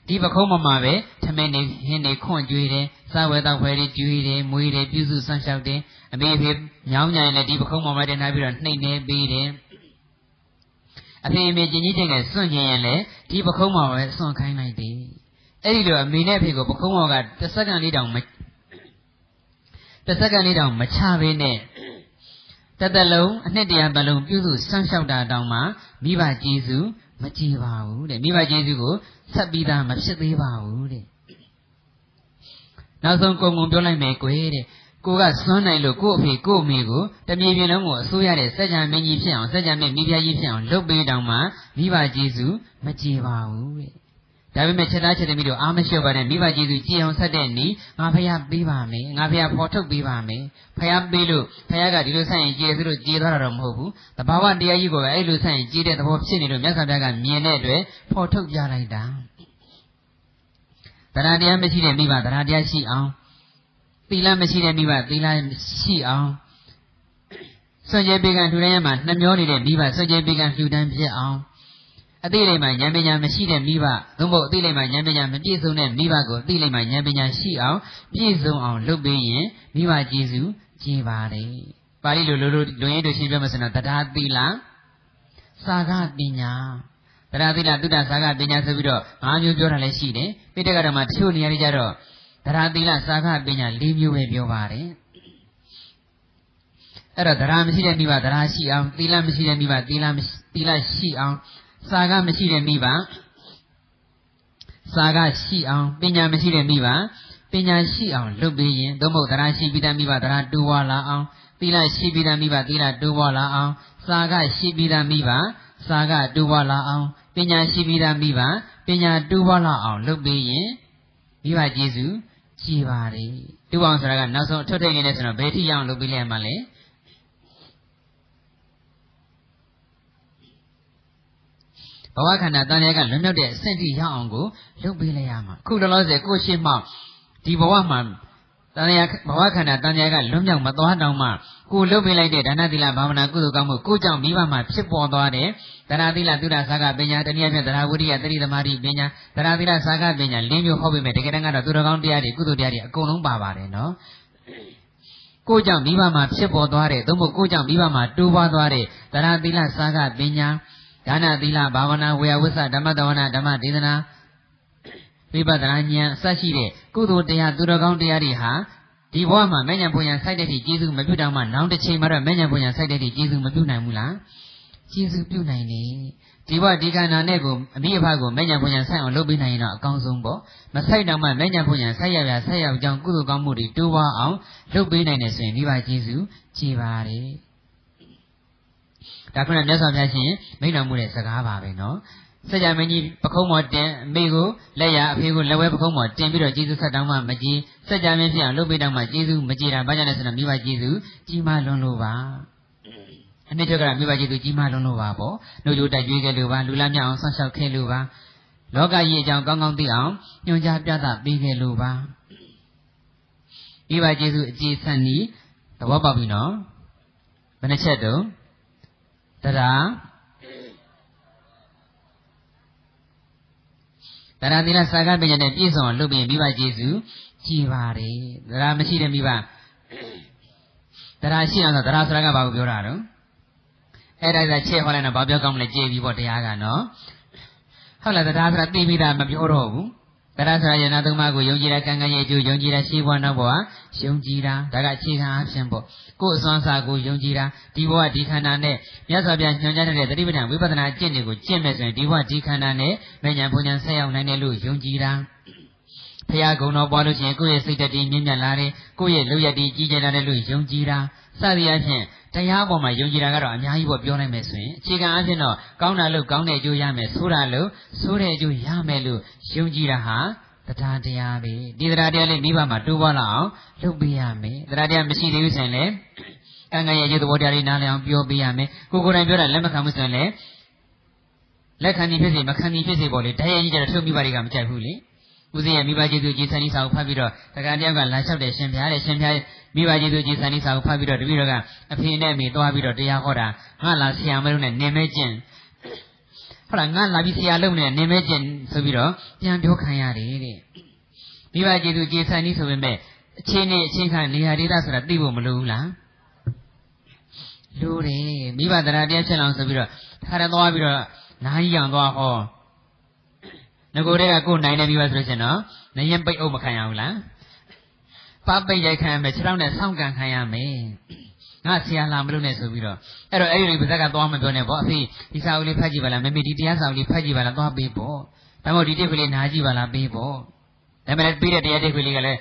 ဒီပခုံးမမှာပဲထမင်းနေဟင်းနေခွန့်ကျွေးတယ်စားဝဲတော့ခွဲတွေကျွေးတယ်မွေးတယ်ပြုစုဆန်းလျှောက်တယ်အမေဖေညောင်းညင်လည်းဒီပခုံးမမှာတင်ထားပြီးတော့နှိမ့်နေပြီးတယ်အဖေအမေကျင်ကြီးကျင်ကစွန့်ကျင်ရင်လည်းဒီပခုံးမှာပဲစွန့်ခိုင်းလိုက်တယ်အဲ့ဒီလိုအမေနဲ့အဖေကိုပခုံးမော်ကတစ်စက္ကန့်လေးတောင်မတစ်စက္ကန့်လေးတောင်မချပေးနဲ့တသက်လုံးအနှစ်တရာပတ်လုံးပြုစုဆန်းလျှောက်တာတောင်မှမိဘကျေးဇူး မကြည်ပါဘူးတဲ့မိဘကျေးဇူးကိုဆက်ပြီးသားမဖြစ်သေးပါဘူးတဲ့နောက်ဆုံးကုံကုံပြောလိုက်မယ်ကွယ်တဲ့ကိုကစွမ်းနိုင်လို့ကို့အဖေကို့အမေကိုတမြေပြင်လုံးကိုအစိုးရတဲ့စัจ जा မင်းကြီးဖြစ်အောင်စัจ जा မင်းမိဖုရားကြီးဖြစ်အောင်လုပ်ပေးတောင်မှမိဘကျေးဇူးမကြည်ပါဘူးတဲ့ ဒါပေမဲ့ချက်သားချက်သမီးတို့အားမလျှော့ပါနဲ့မိဘကျေးဇူးကြည်အောင်ဆက်တဲ့နီးငါဖះပေးပါမယ်ငါဖះဖော်ထုတ်ပေးပါမယ်ဖះပေးလို့ဖះကဒီလိုဆက်ရင်ကြည်သူတို့ကြည်သွားတာတော့မဟုတ်ဘူးတဘာဝတရားကြီးကိုပဲအဲ့လိုဆက်ရင်ကြည်တဲ့သဘောဖြစ်နေလို့မြတ်စွာဘုရားကမြင်တဲ့အတွက်ဖော်ထုတ်ပြလိုက်တာတရားတရားမရှိတဲ့မိဘတရားတရားရှိအောင်သီလမရှိတဲ့မိဘသီလရှိအောင်စွန့်ကြဲပေကံထူတန်းရမှာနှမျောနေတဲ့မိဘစွန့်ကြဲပေကံထူတန်းဖြစ်အောင် အသိလိမ္မာဉာဏ်ပညာမရှိတဲ့မိဘသို့မဟုတ်အသိလိမ္မာဉာဏ်ပညာမပြည့်စုံတဲ့မိဘကိုအသိလိမ္မာဉာဏ်ပညာရှိအောင်ပြည့်စုံအောင်လုပ်ပေးရင်မိဘကျေးဇူးကြီးပါတယ်ပါဠိလိုလိုလိုလူရင်းတို့ရှင်းပြမစနော်တရားသီလစာကပညာတရားသီလတုဒ္ဒစာကပညာဆိုပြီးတော့၅မျိုးပြောတာလည်းရှိတယ်ပိဋကဓမ္မတချို့နေရာတွေကျတော့တရားသီလစာကပညာ၄မျိုးပဲပြောပါတယ်အဲ့တော့တရားမရှိတဲ့မိဘတရားရှိအောင်သီလမရှိတဲ့မိဘသီလသီလရှိအောင် စာကမရှိတဲ့မိဘစာကရှိအောင်ပညာမရှိတဲ့မိဘပညာရှိအောင်လုပ်ပေးရင်သို့မဟုတ်တရားရှိပြီးတဲ့မိဘတရားတူဝါလာအောင်သီလရှိပြီးတဲ့မိဘသီလတူဝါလာအောင်စာကရှိပြီးတဲ့မိဘစာကတူဝါလာအောင်ပညာရှိပြီးတဲ့မိဘပညာတူဝါလာအောင်လုပ်ပေးရင်မိဘကျေးဇူးကြည်ပါတယ်တူအောင်ဆိုတာကနောက်ဆုံးအထွတ်ထိပ်နေတယ်ဆိုတော့ဘယ်ထိရအောင်လုပ်ပေးလိုက်ရမှာလဲ ဘဝခန္ဓာတန်လျာကလွတ်မြောက်တဲ့အဆင့်ထိရောက်အောင်ကိုလုပ်ပေးလိုက်ရမှာခုလောလောဆယ်ကိုရှိမှဒီဘဝမှာတန်လျာဘဝခန္ဓာတန်လျာကလွတ်မြောက်မသွားတောင်မှကိုလုပ်ပေးလိုက်တဲ့ဒါနသီလဘာဝနာကုသိုလ်ကောင်းမှုကိုကြောင့်မိဘမှာဖြစ်ပေါ်သွားတဲ့ဒါနသီလသုဒ္ဓစာကပညာတနည်းအားဖြင့်တရားဝိရိယတတိသမารိပညာတရားသီလစာကပညာလင်းမျိုးဟောပေးမယ်တကယ်တမ်းကတော့သူတော်ကောင်းတရားတွေကုသိုလ်တရားတွေအကုန်လုံးပါပါတယ်နော်ကိုကြောင့်မိဘမှာဖြစ်ပေါ်သွားတဲ့သို့မဟုတ်ကိုကြောင့်မိဘမှာတိုးပွားသွားတဲ့တရားသီလစာကပညာ ဒါနသီလဘာဝနာဝေယဝိသဓမ္မတဝနာဓမ္မဒေသနာဝိပဿနာဉာဏ်ဆက်ရှိတဲ့ကုသိုလ်တရားသူတော်ကောင်းတရားတွေဟာဒီဘဝမှာမဉ္ဇဉ်ဘုံညာစိုက်တဲ့ထိကျေးဇူးမပြုတော့မှနောက်တစ်ချိန်မှာတော့မဉ္ဇဉ်ဘုံညာစိုက်တဲ့ထိကျေးဇူးမပြုနိုင်ဘူးလားကျေးဇူးပြုနိုင်တယ်ဒီဘဝဒီခန္ဓာနဲ့ကိုအမိအဖကိုမဉ္ဇဉ်ဘုံညာစိုက်အောင်လုပ်ပေးနိုင်ရင်တော့အကောင်းဆုံးပေါ့မစိုက်တော့မှမဉ္ဇဉ်ဘုံညာစိုက်ရပြစိုက်ရအောင်ကုသိုလ်ကောင်းမှုတွေတိုးပွားအောင်လုပ်ပေးနိုင်တယ်ဆိုရင်မိဘကျေးဇူးကြည်ပါတယ် ဒါခုနမြတ်စွာဘုရားရှင်မိန့်တော်မူတဲ့စကားပါပဲနော်စကြမင်းကြီးပခုံးမော်တင်အမေကိုလက်ရအဖေကိုလက်ဝဲပခုံးမော်တင်ပြီးတော့ကျေးဇူးဆက်တောင်းမှမကြည်စကြမင်းဖြစ်အောင်လုပ်ပေးတောင်းမှကျေးဇူးမကြည်တာဘာကြောင့်လဲဆိုတော့မိဘကျေးဇူးကြီးမားလွန်းလို့ပါအနှစ်ချုပ်ကမိဘကျေးဇူးကြီးမားလွန်းလို့ပါပေါ့နှုတ်ကြိုးတိုက်ကြွေးခဲ့လို့ပါလူလားမြောက်အောင်ဆောင်းလျှောက်ခဲ့လို့ပါလောကကြီးအကြောင်းကောင်းကောင်းသိအောင်ညွှန်ကြားပြသပေးခဲ့လို့ပါမိဘကျေးဇူးအကြည်ဆန်ဤသဘောပေါက်ပြီနော်ဘယ်နှချက်တုံး တရားတရားသီလစာကပညာနဲ့ပြည့်စုံအောင်လုပ်ပြီးမိဘကျေးဇူးကြည်ပါတယ်တရားမရှိတဲ့မိဘတရားရှိအောင်ဆိုတရားဆိုတာကဘာကိုပြောတာတော့အဲ့ဒါကချဲ့ဟောလိုက်တော့ဘာပြောကောင်းမလဲကြည်ပြီးပေါ့တရားကနော်ဟုတ်လားတရားဆိုတာသိပြီးသားမပြောတော့ဘူး တရားဆရာယနာသုံးပါးကိုယုံကြည်တာကံကံရဲ့အကျိုးယုံကြည်တာရှိဘဝနောက်ဘဝယုံကြည်တာဒါကအခြေခံအဖြစ်ပေါ့ကိုယ်အစွမ်းစာကိုယုံကြည်တာဒီဘဝဒီခန္ဓာနဲ့မြတ်စွာဘုရားညွှန်ကြားတဲ့တတိပဋ္ဌာန်ဝိပဿနာကျင့်တွေကိုကျင့်မယ်ဆိုရင်ဒီဘဝဒီခန္ဓာနဲ့မဉ္ဇဉ်ဘုံဉ္ဇဉ်ဆက်ရောက်နိုင်တယ်လို့ယုံကြည်တာဖရာကုံတော်ပွားလို့ရှိရင်ကိုယ့်ရဲ့စိတ်တည်းမြင့်မြတ်လာတယ်ကိုယ့်ရဲ့လူရည်တည်ကြီးကျယ်လာတယ်လို့ယုံကြည်တာစသည်အဖြစ် တရားပေါ်မှာယုံကြည်တာကတော့အများကြီးပေါ့ပြောနိုင်မယ်ဆိုရင်အခြေခံအဖြစ်တော့ကောင်းတာလို့ကောင်းတဲ့အကျိုးရမယ်ဆိုးတာလို့ဆိုးတဲ့အကျိုးရမယ်လို့ယုံကြည်တာဟာတရားတရားပဲဒီတရားတရားလေးမိဘမှာတိုးပွားလာအောင်လုပ်ပေးရမယ်တရားတရားမရှိသေးဘူးဆိုရင်လည်းကံကံရဲ့အကျိုးသဘောတရားလေးနားလည်အောင်ပြောပေးရမယ်ကိုကိုယ်တိုင်ပြောတာလက်မခံဘူးဆိုရင်လည်းလက်ခံနေဖြစ်စေမခံနေဖြစ်စေပေါ့လေတရားကြီးကြတော့ထုတ်မိဘတွေကမကြိုက်ဘူးလေ ဦးဇင်းရဲ့မိဘကျေးဇူးကြီးဆန်ဤစာကိုဖတ်ပြီးတော့တက္ကသိုလ်ကလာလျှောက်တယ်ရှင်ဖျားတယ်ရှင်ဖျားမိဘကျေးဇူးကြီးဆန်ဤစာကိုဖတ်ပြီးတော့တပည့်တော်ကအဖေနဲ့အမေသွားပြီးတော့တရားဟောတာငါလာဆရာမလို့နဲ့နေမဲကျင့်ဟုတ်လားငါလာပြီးဆရာလုပ်နေနေမဲကျင့်ဆိုပြီးတော့ပြန်ပြောခံရတယ်တဲ့မိဘကျေးဇူးကျေဆန်ဤဆိုပေမဲ့အချင်းနဲ့အချင်းခံနေရာဒေသဆိုတာသိဖို့မလိုဘူးလားလိုတယ်မိဘတရားတရားဖြစ်အောင်ဆိုပြီးတော့ခါရသွားပြီးတော့နားကြီးအောင်သွားဟော ငကိုတဲ့ကကိုနိုင်နေပြီပါဆိုလို့ရှင်နော်နရင်ပိတ်အုပ်မခံရဘူးလားပပိတ်ရိုက်ခံရမယ်ခြေထောက်နဲ့ဆောင်းကန်ခံရမယ်ငါဆရာလာမလို့နဲ့ဆိုပြီးတော့အဲ့တော့အဲ့ဒီပါဇက်ကသွားမပြောနဲ့ပေါ့အဖေဒီစာအုပ်လေးဖတ်ကြည့်ပါလားမမေဒီတရားစာအုပ်လေးဖတ်ကြည့်ပါလားသွားပေးပေါ့ဒါမှမဟုတ်ဒီတိတ်ကလေးနားကြည့်ပါလားပေးပေါ့ဒါပေမဲ့ပေးတဲ့တရားတိတ်ကလေးကလည်း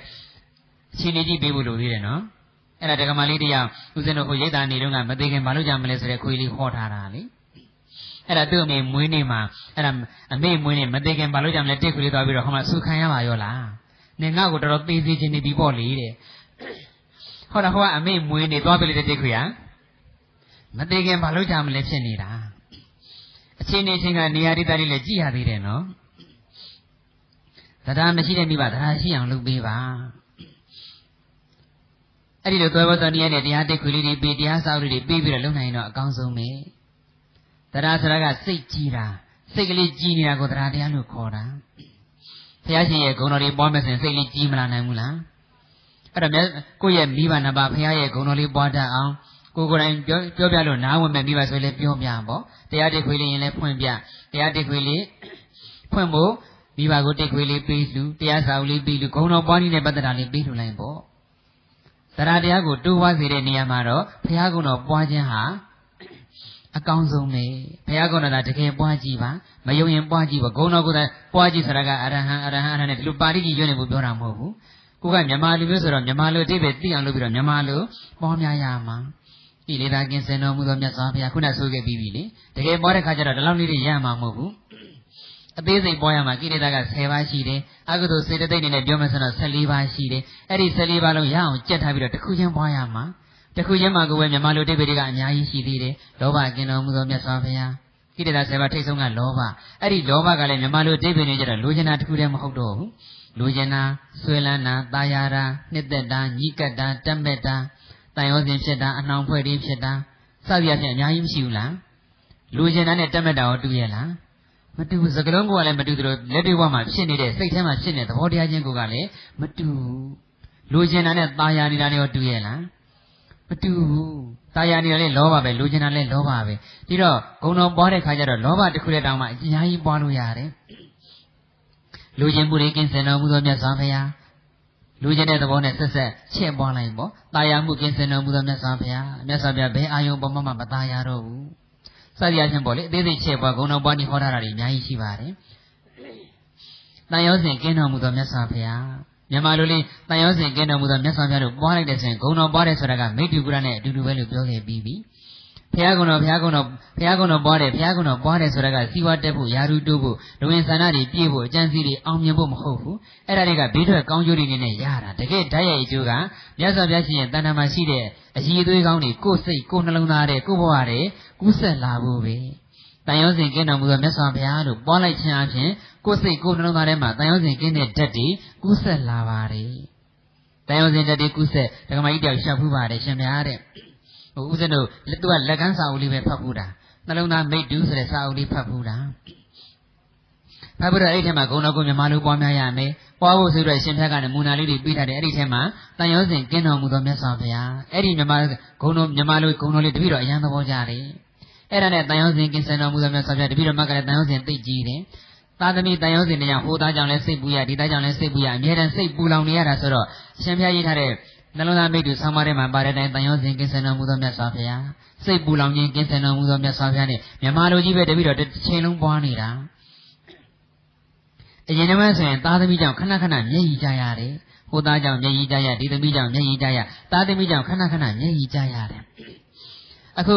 အချိန်လေးကြည့်ပေးဖို့လိုသေးတယ်နော်အဲ့ဒါဒကမလေးတရားဦးဇင်းတို့ကိုရိတ်တာနေတော့ကမသေးခင်ဘာလို့ကြမလဲဆိုတဲ့ခွေးလေးဟောထားတာလေ အဲ့ဒါသူ့အမေမွေးနေမှာအဲ့ဒါအမေမွေးနေမသေးခင်ဘာလို့ကြမလဲတိတ်ခွေးလေးသွားပြီးတော့ဟောမှာဆူခံရပါရောလားနင်ငါ့ကိုတော်တော်သေးသေးချင်းနေပြီပေါ့လေတဲ့ဟောတာဟောကအမေမွေးနေသွားပြီလေတိတ်ခွေးဟာမသေးခင်ဘာလို့ကြမလဲဖြစ်နေတာအချင်းနေချင်းကနေရာဒေသလေးလည်းကြည်ရသေးတယ်နော်တရားမရှိတဲ့မိဘတရားရှိအောင်လုပ်ပေးပါအဲ့ဒီလိုသွဲဘောတော်တရားနဲ့တရားတိတ်ခွေလေးတွေပြီးတရားစာအုပ်လေးတွေပြီးပြီးတော့လုံနိုင်ရင်တော့အကောင်းဆုံးပဲ တရားဆိုတာကစိတ်ကြည်တာစိတ်ကလေးကြည်နေတာကိုတရားတရားလို့ခေါ်တာဘုရားရှင်ရဲ့ဂုဏ်တော်တွေပွားမယ်ဆိုရင်စိတ်လေးကြည်မလာနိုင်ဘူးလားအဲ့တော့ကိုယ့်ရဲ့မိဘနှစ်ပါးဘုရားရဲ့ဂုဏ်တော်လေးပွားတတ်အောင်ကိုကိုယ်တိုင်ပြောပြောပြလို့နားဝင်မဲ့မိဘဆိုလည်းပြောပြပေါ့တရားတိတ်ခွေလေးရင်လည်းဖွင့်ပြတရားတိတ်ခွေလေးဖွင့်ဖို့မိဘကိုတိတ်ခွေလေးပေးလူတရားစာအုပ်လေးပေးလူဂုဏ်တော်ပွားနည်းနဲ့ပတ်သက်တာလေးပေးလူလိုက်ပေါ့တရားတရားကိုတိုးဝါစေတဲ့နေရာမှာတော့ဘုရားကုံတော်ပွားခြင်းဟာ အကောင်းဆုံးပဲဘုရားကုံတော်ကတကယ်ပွားကြည့်ပါမယုံရင်ပွားကြည့်ပါဂုံတော်ကပွားကြည့်ဆိုတာကအရဟံအရဟံအရဟံနဲ့ဒီလိုပါဠိကြီးရွတ်နေဖို့ပြောတာမဟုတ်ဘူးကိုကမြန်မာလူမျိုးဆိုတော့မြန်မာလူအတိပဲသိအောင်လုပ်ပြီးတော့မြန်မာလူပွားများရမှာဤလေသာကင်းစင်တော်မူသောမြတ်စွာဘုရားခုနဆိုခဲ့ပြီးပြီလေတကယ်ပွားတဲ့ခါကျတော့ဒီလောက်လေးတွေရမှာမဟုတ်ဘူးအသေးစိတ်ပွားရမှာကိလေသာက10ပါးရှိတယ်အကုသိုလ်စေတသိက်အနေနဲ့ပြောမယ်ဆိုတော့14ပါးရှိတယ်အဲ့ဒီ14ပါးလုံးရအောင်ကြက်ထားပြီးတော့တစ်ခုချင်းပွားရမှာ တစ်ခုချင်းမှာကိုယ်ပဲမြန်မာလူတိပ္ပတွေကအများကြီးရှိသေးတယ်လောဘကင်းတော်မူသောမြတ်စွာဘုရားကိလေသာ10ပါးထိတ်ဆုံးကလောဘအဲ့ဒီလောဘကလည်းမြန်မာလူတိပ္ပတွေကြတော့လိုချင်တာတစ်ခုတည်းမဟုတ်တော့ဘူးလိုချင်တာဆွေလန်းတာတာယာတာနှစ်သက်တာညီးကပ်တာတက်မဲ့တာတန်ရောစဉ်ဖြစ်တာအနှောင်ဖွဲ့လေးဖြစ်တာစသည်အဖြစ်အများကြီးမရှိဘူးလားလိုချင်တာနဲ့တက်မဲ့တာရောတူရဲ့လားမတူဘူးစကလုံးကလည်းမတူသလိုလက်တွေ့ဘဝမှာဖြစ်နေတဲ့စိတ်ထဲမှာဖြစ်နေတဲ့သဘောတရားချင်းကိုကလည်းမတူလိုချင်တာနဲ့ตายာနေတာတွေရောတူရဲ့လား မတူဘူး။တာယာနေလည်းလောဘပဲလူကျင်တာလည်းလောဘပဲ။ပြီးတော့ဂုံတော်ပွားတဲ့ခါကျတော့လောဘတစ်ခုနဲ့တောင်မှအများကြီးပွားလို့ရတယ်။လူကျင်မှုတွေကင်းစင်တော်မူသောမြတ်စွာဘုရားလူကျင်တဲ့သဘောနဲ့ဆက်ဆက်ချဲ့ပွားလိုက်ပေါ့။တာယာမှုကင်းစင်တော်မူသောမြတ်စွာဘုရားမြတ်စွာဘုရားဘယ်အာယုံပေါ်မှမတာယာတော့ဘူး။စသည်အချင်းပေါ့လေအသေးစိတ်ချဲ့ပွားဂုံတော်ပွားနေဟောထားတာတွေအများကြီးရှိပါတယ်။တန်ရုံးစဉ်ကင်းတော်မူသောမြတ်စွာဘုရား မြန်မာလူလေးတန်ရောစဉ်ကင်းတော်မူသောမြတ်စွာဘုရားတို့ပွားလိုက်တဲ့ဆိုရင်ဂုဏ်တော်ပွားတယ်ဆိုတာကမိတ္တူကုရနဲ့အတူတူပဲလို့ပြောခဲ့ပြီးပြီ။ဘုရားကုံတော်ဘုရားကုံတော်ဘုရားကုံတော်ပွားတယ်ဘုရားကုံတော်ပွားတယ်ဆိုတာကစီဝါတက်ဖို့ယာရုတိုးဖို့လူဝင်ဆန္ဒတွေပြည့်ဖို့အကျဉ်းစီတွေအောင်မြင်ဖို့မဟုတ်ဘူးအဲ့ဒါတွေကဘေးထွက်ကောင်းကျိုးတွေနဲ့ရတာတကယ်ဓာတ်ရိုက်အကျိုးကမြတ်စွာဘုရားရှင်ရဲ့တဏ္ဍာမှာရှိတဲ့အည်အသွေးကောင်းတွေကိုယ်စိတ်ကိုယ်နှလုံးသားတွေကိုယ်ဘဝတွေကူးဆက်လာဖို့ပဲတန်ရုံးစဉ်ကင်းတော်မူသောမြတ်စွာဘုရားလို့ပွားလိုက်ခြင်းအပြင် ကိုယ်စိတ်ကိုယ်နှလုံးသားထဲမှာတန်ရုံးစဉ်ကင်းတဲ့ဓာတ်တွေကူးဆက်လာပါတယ်တန်ရုံးစဉ်ဓာတ်တွေကူးဆက်ဒကမကြီးတယောက်ရှောက်ဖူးပါတယ်ရှင်များတဲ့ဟိုဦးဇင်းတို့သူကလက်ကမ်းစာအုပ်လေးပဲဖတ်ဖူးတာနှလုံးသားမိတ်တူးဆိုတဲ့စာအုပ်လေးဖတ်ဖူးတာဖတ်ပြီးတော့အဲ့ဒီထဲမှာဂုဏတော်ကိုမြမလူပွားများရမယ်ပွားဖို့ဆိုတော့ရှင်ဖျက်ကလည်းမူနာလေးတွေပြီးထားတယ်အဲ့ဒီထဲမှာတန်ရောစဉ်ကင်းတော်မူသောမြတ်စွာဘုရားအဲ့ဒီမြမဂုဏတော်မြမလူဂုဏတော်လေးတပည့်တော်အရန်သဘောကြတယ်အဲ့ဒါနဲ့တန်ရောစဉ်ကင်းစင်တော်မူသောမြတ်စွာဘုရားတပည့်တော်မကလည်းတန်ရောစဉ်သိကြည်တယ် သာသမီတန်ရောစဉ်တရားဟိုသားကြောင့်လည်းစိတ်ပူရဒီသားကြောင့်လည်းစိတ်ပူရအမြဲတမ်းစိတ်ပူလောင်နေရတာဆိုတော့ရှင်ဖျက်ရေးထားတဲ့နှလုံးသားမိတ်တူဆောင်းပါးထဲမှာပါတဲ့အတိုင်းတန်ရောစဉ်ကင်းစင်တော်မူသောမြတ်စွာဘုရားစိတ်ပူလောင်ခြင်းကင်းစင်တော်မူသောမြတ်စွာဘုရားနဲ့မြမလိုကြီးပဲတပည့်တော်တစ်ချိန်လုံးပွားနေတာအရင်တည်းဆိုရင်သားသမီးကြောင့်ခဏခဏမျက်ရည်ကြရတယ်ဟိုသားကြောင့်မျက်ရည်ကြရဒီသမီးကြောင့်မျက်ရည်ကြရသားသမီးကြောင့်ခဏခဏမျက်ရည်ကြရတယ်အခု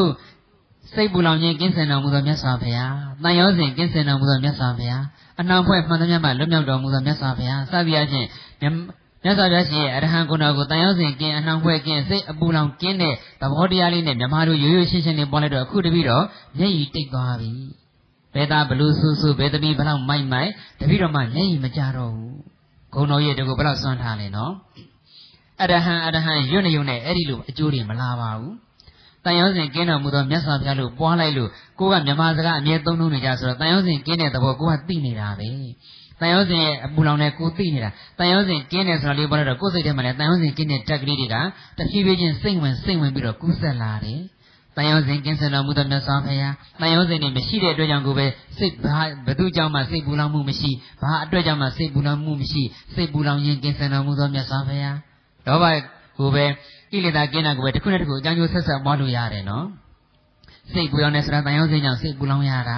စိတ်ပူလောင်ခြင်းကင်းစင်တော်မူသောမြတ်စွာဘုရားတန်ရောစဉ်ကင်းစင်တော်မူသောမြတ်စွာဘုရားအနှောင်ဖွဲ့မှန်သမျှမှလွတ်မြောက်တော်မူသောမြတ်စွာဘုရားစသည်အချင်းမြတ်စွာဘုရားရှင်ရဲ့အရဟံကုဏကိုတန်ရောက်စဉ်ကင်းအနှောင်ဖွဲ့ကင်းစိတ်အပူလောင်ကင်းတဲ့သဘောတရားလေးနဲ့မြမတို့ရိုးရိုးရှင်းရှင်းလေးပေါ်လိုက်တော့အခုတပည့်တော့မျက်ရည်တိတ်သွားပြီဘယ်သားဘလူဆူဆူဘယ်သမီးဘလောက်မိုက်မိုက်တပည့်တော်မှမျက်ရည်မကြတော့ဘူးဂုံတော်ရဲ့တကူဘလောက်စွန့်ထားလဲနော်အရဟံအရဟံရွတ်နေုံနဲ့အဲ့ဒီလိုအကျိုးတွေမလာပါဘူး တန်ရောစဉ်ကင်းတော်မူသောမြတ်စွာဘုရားလို့ပွားလိုက်လို့ကိုကမြမစကားအမြဲသုံးလုံးနေကြဆိုတော့တန်ရောစဉ်ကင်းတဲ့သဘောကိုကသိနေတာပဲတန်ရုံးစင်ရဲ့အပူလောင်နဲ့ကိုသိနေတာတန်ရုံးစင်ကင်းတယ်ဆိုတာလေးပေါ်တော့ကိုယ်စိတ်ထဲမှာလည်းတန်ရုံးစင်ကင်းတဲ့တက်ကလေးတွေကတဖြည်းဖြည်းချင်းစိတ်ဝင်စိတ်ဝင်ပြီးတော့ကူးဆက်လာတယ်တန်ရုံးစင်ကင်းစင်တော်မူသောမြတ်စွာဘုရားတန်ရုံးစင်နေမရှိတဲ့အတွက်ကြောင့်ကိုပဲစိတ်ဘာဘသူကြောင့်မှစိတ်ပူလောင်မှုမရှိဘာအတွက်ကြောင့်မှစိတ်ပူလောင်မှုမရှိစိတ်ပူလောင်ရင်ကင်းစင်တော်မူသောမြတ်စွာဘုရားလောဘကိုပဲကိလေသာကင်းတာကိုပဲတစ်ခုနဲ့တစ်ခုအကြောင်းကျိုးဆက်ဆက်ပွားလို့ရတယ်နော်စိတ်ပူလောင်နေဆိုတာတန်ရုံးစင်ကြောင့်စိတ်ပူလောင်ရတာ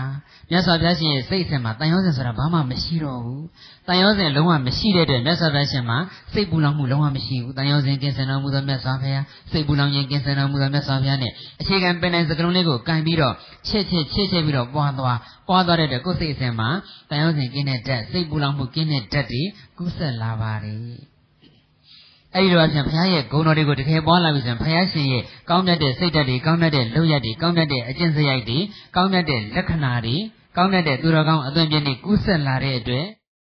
မြတ်စွာဘုရားရှင်ရဲ့စိတ်အစဉ်မှာတန်ရောစဉ်ဆိုတာဘာမှမရှိတော့ဘူးတန်ရောစဉ်လုံးဝမရှိတဲ့အတွက်မြတ်စွာဘုရားရှင်မှာစိတ်ပူလောင်မှုလုံးဝမရှိဘူးတန်ရောစဉ်ကင်းစင်တော်မူသောမြတ်စွာဘုရားစိတ်ပူလောင်ခြင်းကင်းစင်တော်မူသောမြတ်စွာဘုရားနဲ့အခြေခံပင်နိုင်စကလုံးလေးကိုကန်ပြီးတော့ချစ်ချစ်ချစ်ချစ်ပြီးတော့ပွားသွားပွားသွားတဲ့အတွက်ကိုယ်စိတ်အစဉ်မှာတန်ရောစဉ်ကင်းတဲ့တက်စိတ်ပူလောင်မှုကင်းတဲ့တက်တွေကူးဆက်လာပါတယ် အဲ့ဒီတော့အပြင်ဘုရားရဲ့ဂုဏ်တော်တွေကိုတကယ်ပွားလာပြီဆိုရင်ဘုရားရှင်ရဲ့ကောင်းတတ်တဲ့စိတ်ဓာတ်တွေကောင်းတတ်တဲ့လုပ်ရက်တွေကောင်းတတ်တဲ့အကျင့်စရိုက်တွေကောင်းတတ်တဲ့လက္ခဏာတွေကောင်းတဲ့သူတော်ကောင်းအသွင်ပြည့်နေကူးဆက်လာတဲ့အတွက်